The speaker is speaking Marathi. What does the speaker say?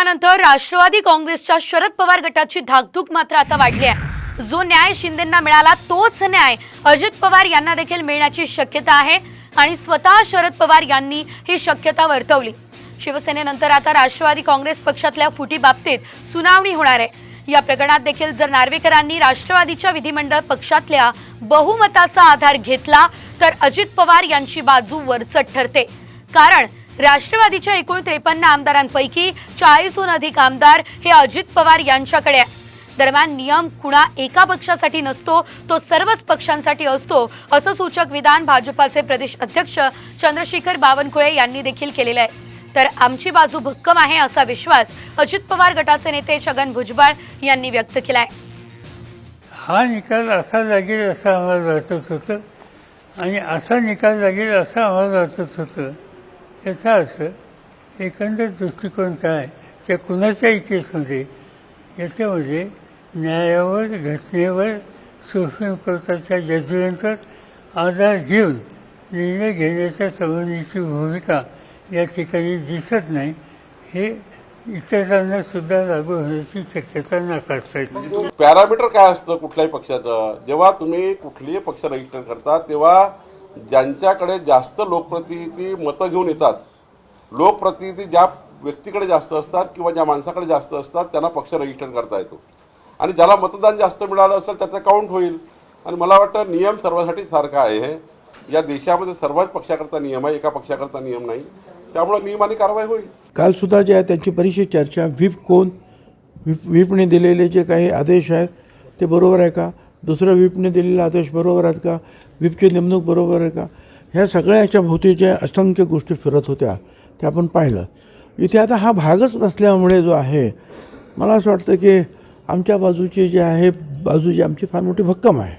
निर्णयानंतर राष्ट्रवादी काँग्रेसच्या शरद पवार गटाची धाकधूक मात्र आता वाढली आहे. जो न्याय शिंदेंना मिळाला तोच न्याय अजित पवार यांना देखील मिळण्याची शक्यता आहे आणि स्वतः शरद पवार यांनी ही शक्यता वर्तवली. शिवसेनेनंतर आता राष्ट्रवादी काँग्रेस पक्षातल्या फुटी बाबतीत सुनावणी होणार आहे. या प्रकरणात देखील जर नार्वेकरांनी राष्ट्रवादीच्या विधिमंडळ पक्षातल्या बहुमताचा आधार घेतला तर अजित पवार यांची बाजू वरचट ठरते. कारण राष्ट्रवादीच्या एकूण त्रेपन्न आमदारांपैकी चाळीसहून अधिक आमदार हे अजित पवार यांच्याकडे आहे दरम्यान नियम कुणा एका पक्षासाठी नसतो तो सर्वच पक्षांसाठी असतो असं सूचक विधान भाजपाचे प्रदेश अध्यक्ष चंद्रशेखर बावनकुळे यांनी देखील केलेलं आहे. तर आमची बाजू भक्कम आहे असा विश्वास अजित पवार गटाचे नेते छगन भुजबळ यांनी व्यक्त केलाय. हा निकाल असा लागेल असं आम्हाला वाटत होतं आणि असा निकाल लागेल असं आम्हाला वाटत होतं याचा अर्थ एकंदर दृष्टिकोन काय? त्या कुणाच्या इतिहासमध्ये? याच्यामध्ये न्यायावर घटनेवर सुप्रीम कोर्टाच्या जजमेंटवर आधार घेऊन निर्णय घेण्याच्या संबंधीची भूमिका या ठिकाणी दिसत नाही. हे इतरांना सुद्धा लागू होण्याची शक्यता नाकारता येत नाही. पॅरामीटर काय असतं कुठल्याही पक्षाचं? जेव्हा तुम्ही कुठलीही पक्ष रजिस्टर करता तेव्हा ज्यांच्याकडे जास्त लोकप्रतिनिधी मतं घेऊन येतात लोकप्रतिनिधी ज्या व्यक्तीकडे जास्त असतात किंवा ज्या माणसाकडे जास्त असतात त्यांना पक्ष रजिस्टर करता येतो. आणि ज्याला मतदान जास्त मिळालं असेल त्याचं काउंट होईल. आणि मला वाटतं नियम सर्वासाठी सारखा आहे. हे या देशामध्ये सर्वच पक्षाकरता नियम आहे एका पक्षाकरता नियम नाही. त्यामुळे नियम आणि कारवाई होईल. काल सुद्धा जे आहे त्यांची बरीचशी चर्चा व्हीप कोण व्हीप व्हीपने दिलेले जे काही आदेश आहेत ते बरोबर आहे का? दुसरं व्हीपने दिलेला आदेश बरोबर आहेत का? व्हीपची नेमणूक बरोबर आहे का? ह्या सगळ्याच्या भोवती ज्या असंख्य गोष्टी फिरत होत्या त्या आपण पाहिलं. इथे आता हा भागच नसल्यामुळे जो आहे मला असं वाटतं की आमच्या बाजूची जी आहे बाजू जी आमची फार मोठी भक्कम आहे.